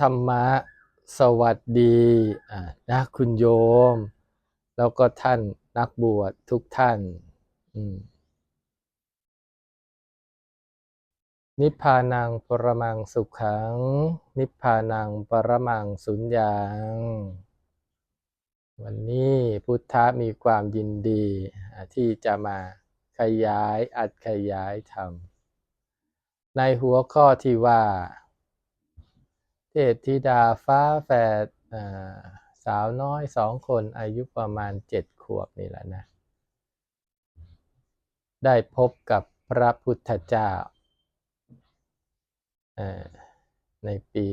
ธรรมะสวัสดีนะคุณโยม แล้วก็ท่านนักบวชทุกท่าน อืม นิพพานังปรมังสุขัง นิพพานังปรมังสุญญางวันนี้พุทธะมีความยินดีที่จะมาขยายอัดขยายธรรม ในหัวข้อที่ว่า เทพธิดาฟ้าแฝดสาวน้อยสองคนอายุประมาณเจ็ดขวบนี่แหละนะ ได้พบกับพระพุทธเจ้า ในปี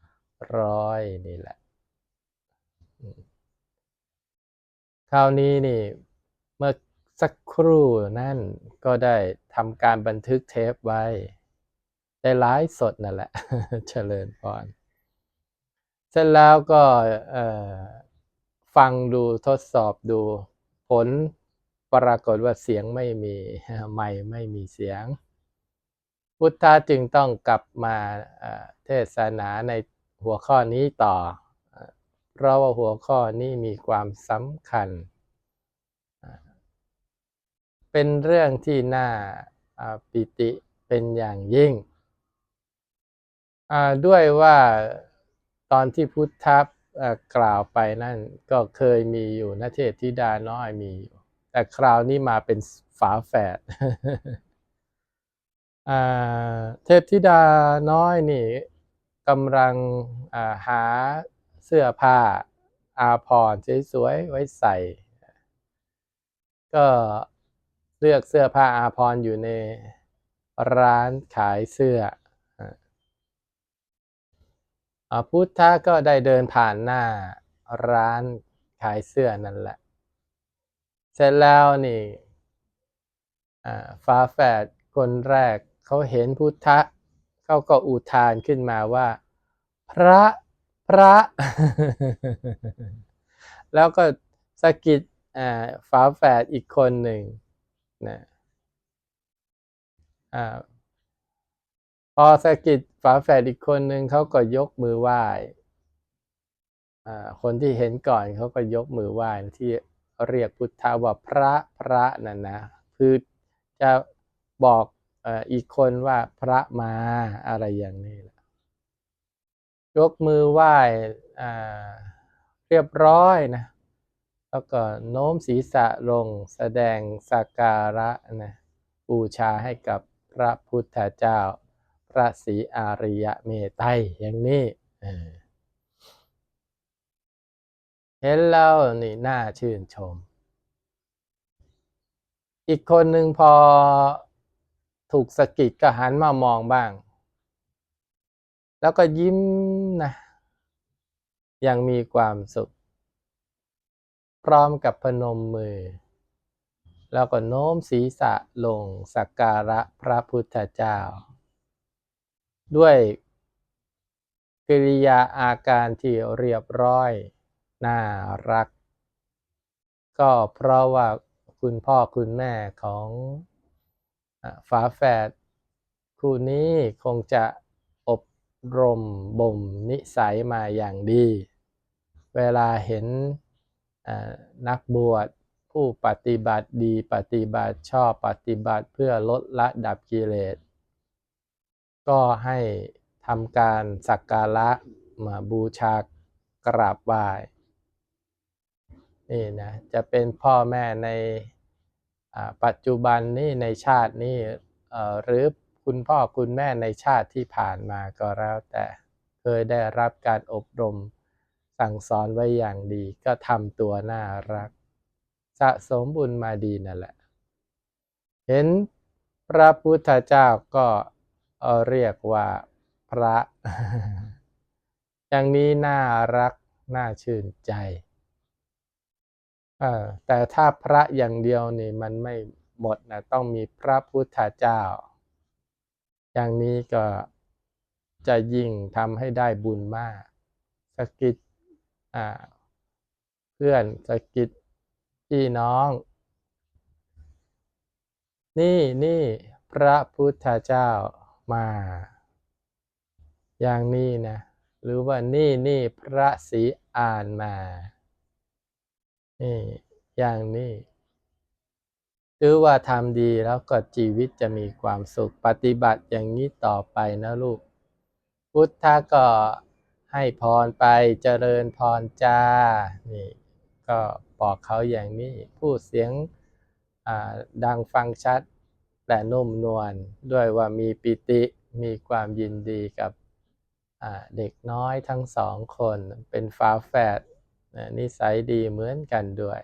2500 นี่แหละ คราวนี้นี่เมื่อสักครู่นั่นก็ได้ทำการบันทึกเทปไว้ ได้ไลฟ์สดนั่นแหละ เจริญพรเสร็จแล้วก็ฟังดูทดสอบดูผลปรากฏว่าเสียงไม่มี ไม่ไม่มีเสียง พุทธะจึงต้องกลับมาเทศนาในหัวข้อนี้ต่อ เพราะว่าหัวข้อนี้มีความสำคัญ เป็นเรื่องที่น่าอ่าปิติเป็นอย่างยิ่ง ด้วยว่าตอนที่พุทธะกล่าวไปนั่นก็เคยมีอยู่นเทพธิดาน้อยมีอยู่ แต่คราวนี้มาเป็นฝาแฝด เทพธิดาน้อยนี่กำลังาหาเสื้อผ้าอาภรณ์สวยๆไว้ใส่ ก็เลือกเสื้อผ้าอาภรณ์อยู่ในร้านขายเสื้ออพุทธะก็ได้เดินผ่านหน้าร้านขายเสื้อนั่นแหละ เสร็จแล้วนี่ฟ้าแฝดคนแรก เขาเห็นพุทธะเขาก็อุทานขึ้นมาว่า พระพระ แล้วก็สะกิดฝาแฝดอีกคนหนึ่งนะอพอสะกิดฝาแฝดอีกคนหนึ่งเขาก็ยกมือไหว้คนที่เห็นก่อนเขาก็ยกมือไหว้ที่เรียกพุทธาว่าพระพระนั่นนะคือจะบอก อีกคนว่าพระมาอะไรอย่างนี้ละยกมือไหว้เรียบร้อยนะ แล้วก็โน้มศีรษะลงแสดงสักการะนะบูชาให้กับพระพุทธเจ้า พระศรีอาริยเมตไตอย่างนี้เออเห็นแล้วนี่น่าชื่นชม อีกคนหนึ่งพอ ถูกสะกิดก็หันมามองบ้าง แล้วก็ยิ้มนะยังมีความสุข พร้อมกับพนมมือ แล้วก็โน้มศีรษะลงสักการะพระพุทธเจ้า ด้วยกิริยาอาการที่เรียบร้อย น่ารัก ก็เพราะว่าคุณพ่อคุณแม่ของ ฝาแฝดคู่นี้คงจะอบรมบ่มนิสัยมาอย่างดี เวลาเห็นนักบวชผู้ปฏิบัติดีปฏิบัติชอบปฏิบัติเพื่อลดละดับกิเลส ก็ให้ทำการสักการะมาบูชากราบไหว้นี่นะจะเป็นพ่อแม่ใน ปัจจุบันนี้ในชาตินี่หรือคุณพ่อคุณแม่ในชาติที่ผ่านมาก็แล้วแต่เคยได้รับการอบรมสั่งสอนไว้อย่างดี ก็ทำตัวน่ารัก สะสมบุญมาดีนั่นแหละ เห็นพระพุทธเจ้าก็เเรียกว่าพระ อย่างนี้น่ารักน่าชื่นใจ แต่ถ้าพระอย่างเดียวนี่มันไม่หมดนะต้องมีพระพุทธเจ้า อย่างนี้ก็จะยิ่งทำให้ได้บุญมากสกิดเพื่อนสกิดพี่น้อง นี่นี่พระพุทธเจ้ามา อย่างนี้นะ หรือว่านี่นี่พระศรีอานมา นี่อย่างนี้หรือว่าทำดีแล้วก็ชีวิตจะมีความสุขปฏิบัติอย่างนี้ต่อไปนะลูก พุทธะก็ให้พรไปเจริญพรจ้า นี่ก็บอกเขาอย่างนี้ พูดเสียงดังฟังชัดแต่นุ่มนวลด้วยว่ามีปิติมีความยินดีกับเด็กน้อยทั้งสองคนเป็นฝาแฝด นิสัยดีเหมือนกันด้วย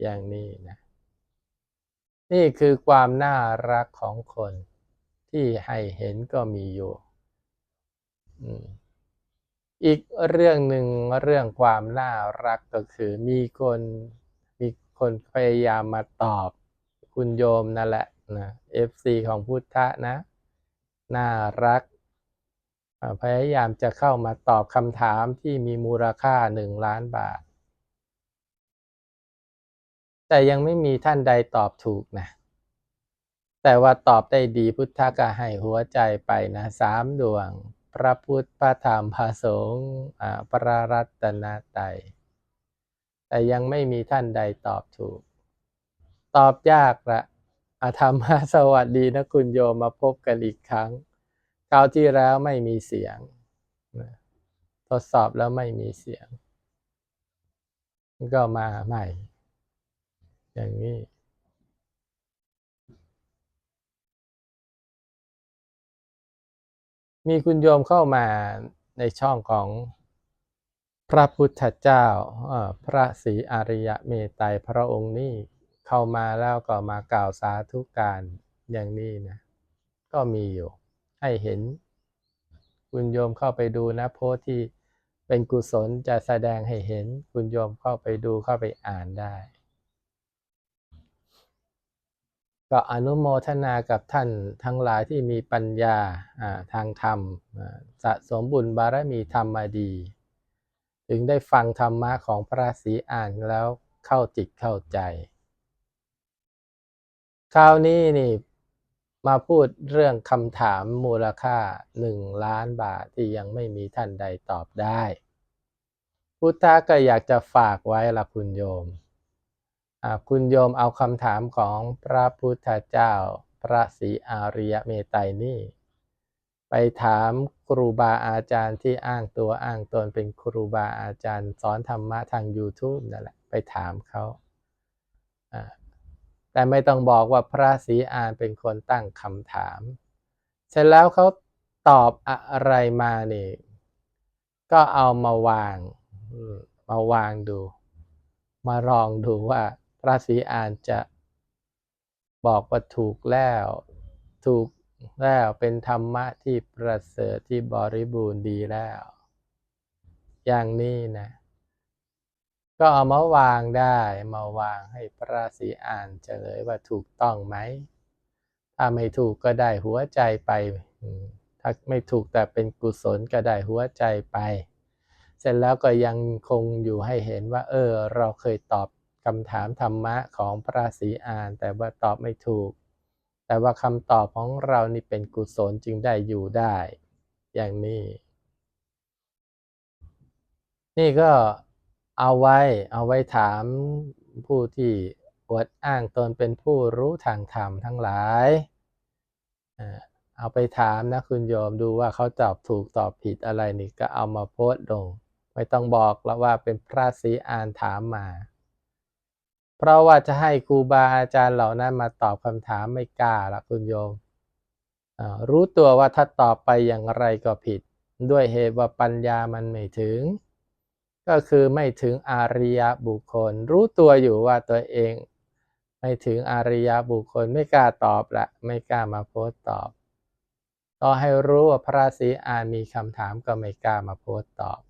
อย่างนี้นะนี่คือความน่ารักของคนที่ให้เห็นก็มีอยู่ อีกเรื่องหนึ่งเรื่องความน่ารักก็คือมีคนมีคนพยายามมาตอบคุณโยมนั่นแหละนะ FC ของพุทธะนะ น่ารัก พยายามจะเข้ามาตอบคำถามที่มีมูลค่าหนึ่งล้านบาท แต่ยังไม่มีท่านใดตอบถูกนะ แต่ว่าตอบได้ดีพุทธะก็ให้หัวใจไปนะสามดวง พระพุทธพระธรรมพระสงฆ์พระรัตนตรัยแต่ยังไม่มีท่านใดตอบถูก ตอบยากละอาธรรมาสวัสดีนะคุณโยมมาพบกันอีกครั้งคราวที่แล้วไม่มีเสียง ทดสอบแล้วไม่มีเสียง ก็มาใหม่ อย่างนี้มีคุณโยมเข้ามาในช่องของพระพุทธเจ้าพระศรีอริยเมตไตรพระองค์นี้เข้ามาแล้วก็มากล่าวสาธุการอย่างนี้นะก็มีอยู่ ให้เห็น คุณโยมเข้าไปดูนะโพสที่เป็นกุศลจะแสดงให้เห็น คุณโยมเข้าไปดูเข้าไปอ่านได้ ก็อนุโมทนากับท่านทั้งหลายที่มีปัญญาทางธรรมสะสมบุญบารมีธรรมมาดี ถึงได้ฟังธรรมะของพระศรีอ่านแล้วเข้าจิตเข้าใจ คราวนี้นี่มาพูดเรื่องคำถามมูลค่าหนึ่งล้านบาทที่ยังไม่มีท่านใดตอบได้ พุทธะก็อยากจะฝากไว้ละคุณโยม คุณโยมเอาคำถามของพระพุทธเจ้า พระศรีอาริยเมตไตรนี่ ไปถามครูบาอาจารย์ที่อ้างตัวอ้างตนเป็นครูบาอาจารย์ สอนธรรมะทาง YouTube นั่นแหละ ไปถามเขา แต่ไม่ต้องบอกว่าพระศรีอานเป็นคนตั้งคำถาม เสร็จแล้วเขาตอบอะไรมานี่ก็เอามาวางมาวางดู มาลองดูว่า ระศรีอานจะบอกว่าถูกแล้ว ถูกแล้วเป็นธรรมะที่ประเสริฐที่บริบูรณ์ดีแล้ว อย่างนี้นะ ก็เอามาวางได้มาวางให้พระศีอ่านเฉลยว่าถูกต้องไหม ถ้าไม่ถูกก็ได้หัวใจไป ถ้าไม่ถูกแต่เป็นกุศลก็ได้หัวใจไป เสร็จแล้วก็ยังคงอยู่ให้เห็นว่า เออ เราเคยตอบ คำถามธรรมะของพระศรีอ่าน แต่ว่าตอบไม่ถูก แต่ว่าคำตอบของเรานี่เป็นกุศลจึงได้อยู่ได้ อย่างนี้ นี่ก็เอาไว้เอาไว้ถามผู้ที่อวดอ้างตนเป็นผู้รู้ทางธรรมทั้งหลาย เอาไปถามนะคุณโยมดูว่าเขาตอบถูกตอบผิดอะไรนี่ก็เอามาโพสต์ลง ไม่ต้องบอกแล้วว่าเป็นพระศรีอานถามมา เพราะว่าจะให้ครูบาอาจารย์เหล่านั้นมาตอบคำถามไม่กล้าละคุณโยม รู้ตัวว่าถ้าตอบไปอย่างไรก็ผิด ด้วยเหตุว่าปัญญามันไม่ถึง ก็คือไม่ถึงอาริยบุคคล รู้ตัวอยู่ว่าตัวเอง ไม่ถึงอาริยบุคคลไม่กล้าตอบละไม่กล้ามาโพสตอบ ต่อให้รู้ว่าพระศรีอานมีคำถามก็ไม่กล้ามาโพสตอบ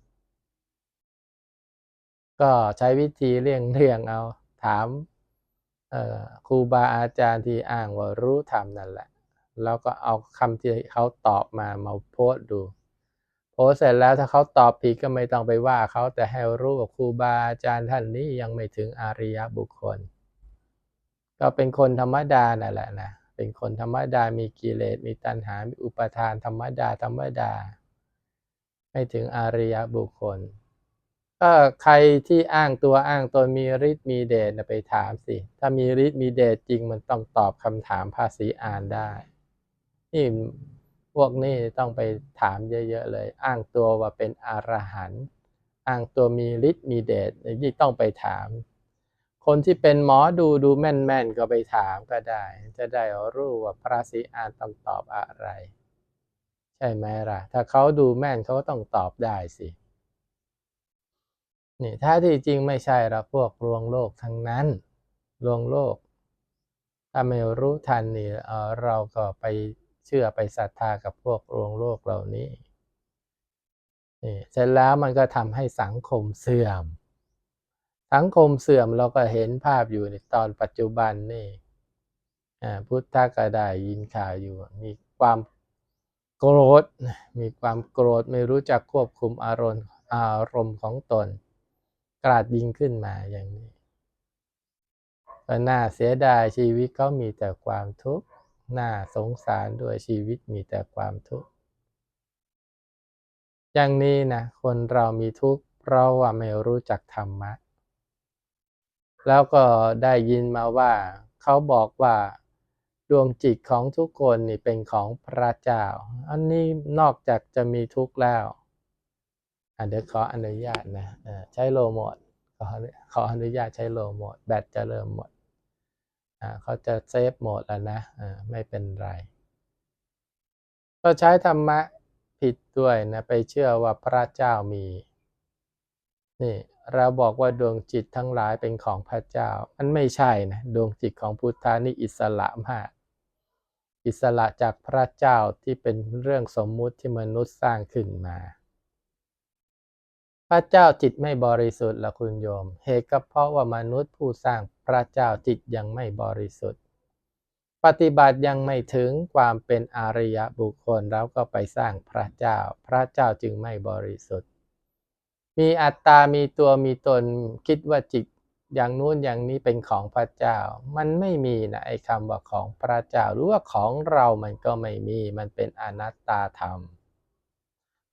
ก็ใช้วิธีเลี่ยงเลี่ยงเอา ถามครูบาอาจารย์ที่อ้างว่ารู้ธรรมนั่นแหละ แล้วก็เอาคำที่เขาตอบมามาโพสต์ดู โพสเสร็จแล้วถ้าเขาตอบผิดก็ไม่ต้องไปว่าเขาแต่ให้รู้ว่าครูบาอาจารย์ท่านนี้ยังไม่ถึงอาริยบุคคล ก็เป็นคนธรรมดานั่นแหละนะเป็นคนธรรมดา มีกิเลส มีตัณหา มีอุปทานธรรมดา ธรรมดา ไม่ถึงอาริยบุคคล ก็ใครที่อ้างตัวอ้างตนมีฤทธิ์มีเดชไปถามสิ ถ้ามีฤทธิ์มีเดชจริงมันต้องตอบคำถามภาษีอ่านได้ นี่พวกนี้ต้องไปถามเยอะๆเลย อ้างตัวว่าเป็นอรหันต์อ้างตัวมีฤทธิ์มีเดชนี่ต้องไปถาม คนที่เป็นหมอดูดูแม่นๆก็ไปถามก็ได้ จะได้รู้ว่าพระศรีอานต้องตอบอะไร ใช่ไหมล่ะ ถ้าเขาดูแม่นเขาก็ต้องตอบได้สิ นี่ถ้าที่จริงไม่ใช่หรอกพวกลวงโลกทั้งนั้น ลวงโลก ถ้าไม่รู้ทันนี่เออเราก็ไปเชื่อไปศรัทธากับพวกลวงโลกเหล่านี้นี่เสร็จแล้วมันก็ทำให้สังคมเสื่อม สังคมเสื่อมเราก็เห็นภาพอยู่ในตอนปัจจุบันนี่อ่าพุทธก็ได้ยินข่าวอยู่ มีความโกรธ มีความโกรธไม่รู้จักควบคุมอารมณ์อารมณ์ของตน กราดยิงขึ้นมาอย่างนี้ก็น่าเสียดายชีวิตเขามีแต่ความทุกข์น่าสงสารด้วยชีวิตมีแต่ความทุกข์อย่างนี้นะคนเรามีทุกข์เพราะว่าไม่รู้จักธรรมะ แล้วก็ได้ยินมาว่า เขาบอกว่าดวงจิตของทุกคนนี่เป็นของพระเจ้า อันนี้นอกจากจะมีทุกข์แล้ว เดี๋ยวขออนุญาตนะใช้โลโหมดขอขออนุญาตใช้โลโหมดแบตจะเริ่มหมดเขาจะเซฟโหมดแล้วนะไม่เป็นไร ก็ใช้ธรรมะผิดด้วยนะไปเชื่อว่าพระเจ้ามี นี่เราบอกว่าดวงจิตทั้งหลายเป็นของพระเจ้า มันไม่ใช่นะดวงจิตของพุทธานี่อิสระมาก อิสระจากพระเจ้าที่เป็นเรื่องสมมุติที่มนุษย์สร้างขึ้นมา พระเจ้าจิตไม่บริสุทธิ์ละคุณโยม เหตุก็เพราะว่ามนุษย์ผู้สร้างพระเจ้าจิตยังไม่บริสุทธิ์ ปฏิบัติยังไม่ถึงความเป็นอริยบุคคลแล้วก็ไปสร้างพระเจ้า พระเจ้าจึงไม่บริสุทธิ์ มีอัตตา มีตัวมีตนคิดว่าจิตอย่างนู้นอย่างนี้เป็นของพระเจ้า มันไม่มีนะไอ้คำว่าของพระเจ้าหรือว่าของเรามันก็ไม่มี มันเป็นอนัตตาธรรม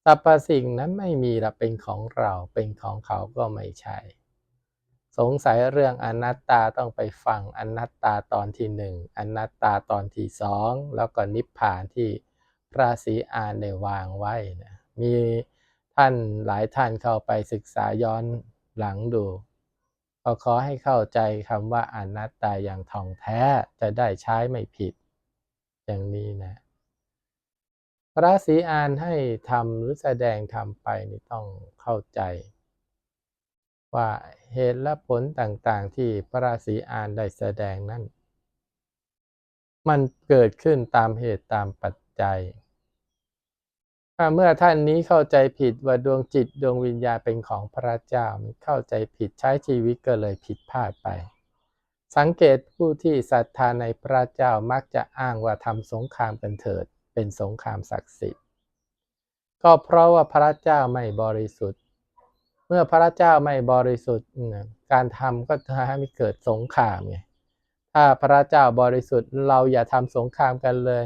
สรรพสิ่งนั้นไม่มีละเป็นของเราเป็นของเขาก็ไม่ใช่ สงสัยเรื่องอนัตตาต้องไปฟังอนัตตาตอนที่หนึ่งอนัตตาตอนที่สองแล้วก็นิพพานที่พระศรีอานได้วางไว้นะมีท่านหลายท่านเข้าไปศึกษาย้อนหลังดูก็ขอให้เข้าใจคำว่าอนัตตาอย่างท่องแท้จะได้ใช้ไม่ผิด อย่างนี้นะ พระศรีอานให้ทำหรือแสดงทำไปนี่ต้องเข้าใจ ว่าเหตุและผลต่างๆ ที่พระศรีอานได้แสดงนั้น มันเกิดขึ้นตามเหตุตามปัจจัย เมื่อท่านนี้เข้าใจผิดว่าดวงจิตดวงวิญญาณเป็นของพระเจ้าเข้าใจผิดใช้ชีวิตก็เลยผิดพลาดไปสังเกตผู้ที่ศรัทธาในพระเจ้ามักจะอ้างว่าทำสงครามกันเถิด เป็นสงครามศักดิ์สิทธิ์ ก็เพราะว่าพระเจ้าไม่บริสุทธิ์ เมื่อพระเจ้าไม่บริสุทธิ์การทำก็ทำให้เกิดสงครามไงถ้าพระเจ้าบริสุทธิ์เราอย่าทำสงครามกันเลย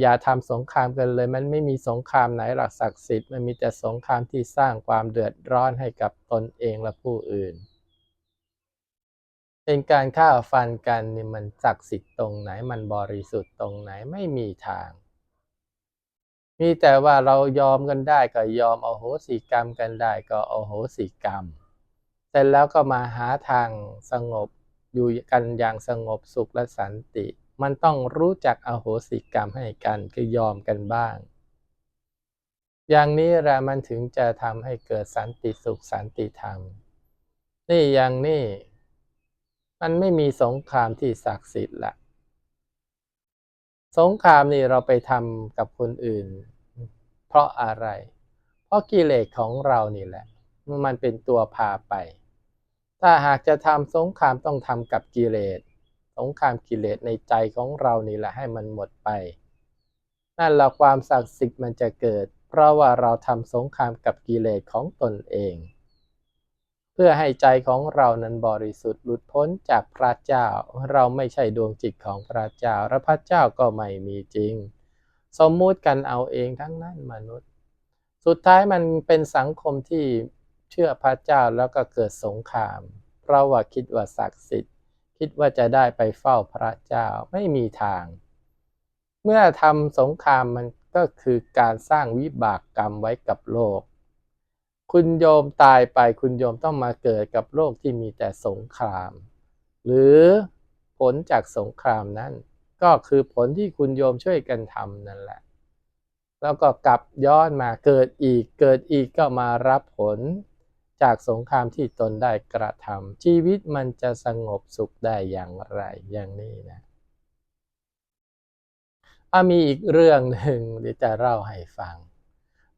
อย่าทำสงครามกันเลย มันไม่มีสงครามไหนหลักศักดิ์สิทธิ์มันมีแต่สงครามที่สร้างความเดือดร้อนให้กับตนเองและผู้อื่น เป็นการฆ่าฟันกันนี่มันศักดิ์สิทธิ์ตรงไหนมันบริสุทธิ์ตรงไหนไม่มีทาง มีแต่ว่าเรายอมกันได้ก็ยอมเอาโหสิกรรมกันได้ก็เอาโหสิกรรมแต่แล้วก็มาหาทางสงบอยู่กันอย่างสงบสุขและสันติ มันต้องรู้จักอโหสิกรรมให้กันคือยอมกันบ้าง อย่างนี้แหละมันถึงจะทำให้เกิดสันติสุขสันติธรรม นี่อย่างนี้ มันไม่มีสงครามที่ศักดิ์สิทธิ์ละ สงครามนี่เราไปทำกับคนอื่น เพราะอะไร เพราะกิเลสของเรานี่แหละ มันเป็นตัวพาไป ถ้าหากจะทำสงครามต้องทำกับกิเลส สงครามกิเลสในใจของเรานี่แหละให้มันหมดไป นั่นละความศักดิ์สิทธิ์มันจะเกิด เพราะว่าเราทำสงครามกับกิเลสของตนเอง เพื่อให้ใจของเรานั้นบริสุทธิ์หลุดพ้นจากพระเจ้า เราไม่ใช่ดวงจิตของพระเจ้า และพระเจ้าก็ไม่มีจริง สมมุติกันเอาเองทั้งนั้นมนุษย์ สุดท้ายมันเป็นสังคมที่เชื่อพระเจ้าแล้วก็เกิดสงคราม เพราะว่าคิดว่าศักดิ์สิทธิ์ คิดว่าจะได้ไปเฝ้าพระเจ้าไม่มีทาง เมื่อทำสงครามมันก็คือการสร้างวิบากกรรมไว้กับโลก คุณโยมตายไปคุณโยมต้องมาเกิดกับโลกที่มีแต่สงคราม หรือผลจากสงครามนั้น ก็คือผลที่คุณโยมช่วยกันทำนั่นแหละ แล้วก็กลับย้อนมาเกิดอีก เกิดอีกก็มารับผลจากสงครามที่ตนได้กระทำชีวิตมันจะสงบสุขได้อย่างไรอย่างนี้นะมีอีกเรื่องหนึ่งที่จะเล่าให้ฟัง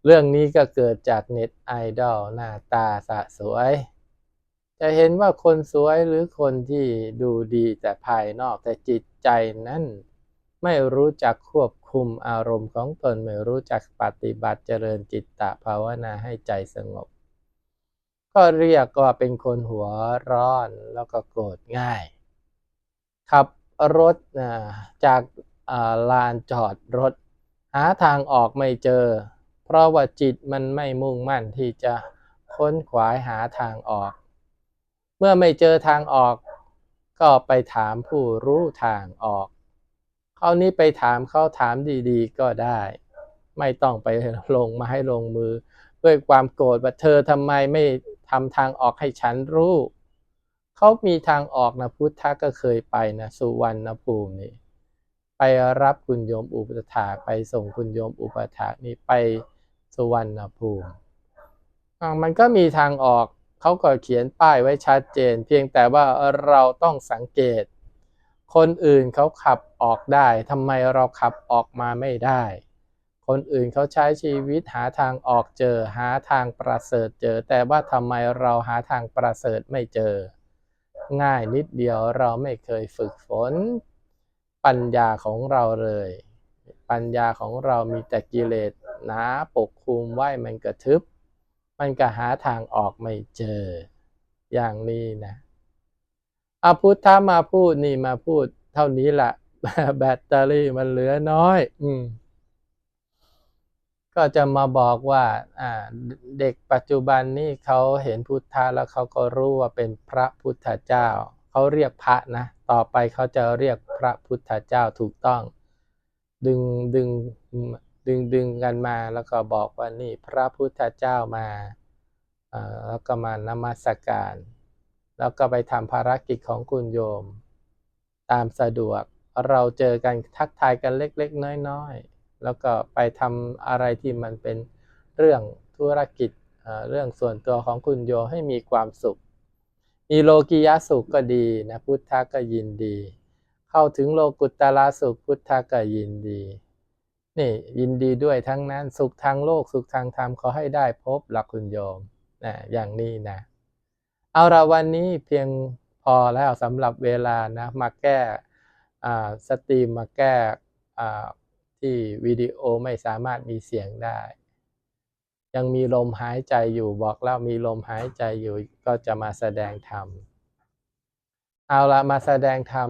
เรื่องนี้ก็เกิดจากเน็ตไอดอลหน้าตาสะสวย จะเห็นว่าคนสวยหรือคนที่ดูดีแต่ภายนอกแต่จิตใจนั้นไม่รู้จักควบคุมอารมณ์ของตนไม่รู้จักปฏิบัติเจริญจิตตภาวนาให้ใจสงบ ก็เรียกว่าเป็นคนหัวร้อนแล้วก็โกรธง่าย ขับรถจากลานจอดรถ หาทางออกไม่เจอ เพราะว่าจิตมันไม่มุ่งมั่นที่จะค้นขวายหาทางออก เมื่อไม่เจอทางออก ก็ไปถามผู้รู้ทางออกคราวนี้ไปถามเขาถามดีๆ ก็ได้ ไม่ต้องไปลงมาให้ลงมือ ด้วยความโกรธว่าเธอทำไมไม่ทำทางออกให้ฉันรู้เขามีทางออกนะพุทธะก็เคยไปนะสุวรรณภูมินี่ไปรับคุณโยมอุปถาไปส่งคุณโยมอุปถานี่ไป สุวรรณภูมิมันก็มีทางออกเขาก็เขียนป้ายไว้ชัดเจน เพียงแต่ว่าเราต้องสังเกต คนอื่นเขาขับออกได้ทำไมเราขับออกมาไม่ได้ คนอื่นเขาใช้ชีวิตหาทางออกเจอหาทางประเสริฐเจอ แต่ว่าทำไมเราหาทางประเสริฐไม่เจอ ง่ายนิดเดียวเราไม่เคยฝึกฝน ปัญญาของเราเลย ปัญญาของเรามีแต่กิเลส หนาปกคลุมไว้มันกระทึบ มันก็หาทางออกไม่เจอ อย่างนี้นะอาพุทธามาพูดนี่มาพูดเท่านี้แหละแบตเตอรี่มันเหลือน้อย อืมก็จะมาบอกว่าอ่าเด็กปัจจุบันนี่เขาเห็นพุทธะแล้วเขาก็รู้ว่าเป็นพระพุทธเจ้า เขาเรียกพระนะ ต่อไปเขาจะเรียกพระพุทธเจ้าถูกต้อง ดึงดึง ดึงดึงกันมาแล้วก็บอกว่านี่พระพุทธเจ้ามาแล้วก็มานมัสการ แล้วก็ไปทำภารกิจของคุณโยม ตามสะดวกเราเจอกันทักทายกันเล็กๆ น้อยๆ แล้วก็ไปทำอะไรที่มันเป็นเรื่องธุรกิจเรื่องส่วนตัวของคุณโยให้มีความสุข มีโลกิยสุขก็ดีนะพุทธะก็ยินดี เข้าถึงโลกุตตะสุขพุทธะก็ยินดี นี่ยินดีด้วยทั้งนั้นสุขทางโลกสุขทางธรรมขอให้ได้พบหลักคุณโยมนะอย่างนี้นะ เอาละวันนี้เพียงพอแล้วสำหรับเวลานะมาแก้สตรีมมาแก้ที่วิดีโอไม่สามารถมีเสียงได้ ยังมีลมหายใจอยู่บอกแล้วมีลมหายใจอยู่ก็จะมาแสดงธรรมเอาละมาแสดงธรรม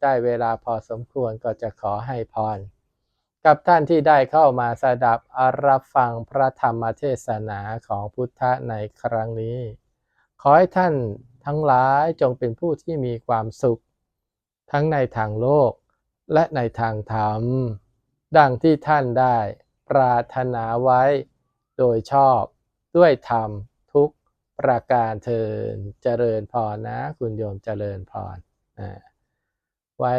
ได้เวลาพอสมควรก็จะขอให้พร กับท่านที่ได้เข้ามาสดับรับฟังพระธรรมเทศนาของพุทธะในครั้งนี้ ขอให้ท่านทั้งหลายจงเป็นผู้ที่มีความสุข ทั้งในทางโลกและในทางธรรม ดังที่ท่านได้ปรารถนาไว้ โดยชอบด้วยธรรมทุกประการเทินเจริญพรนะ คุณโยมเจริญพรนะ ไว้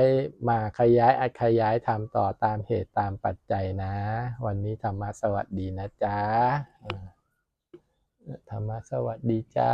มาขยายอัดขยายทำต่อตามเหตุตามปัจจัยนะ วันนี้ธรรมะสวัสดีนะจ๊ะธรรมะสวัสดีจ้า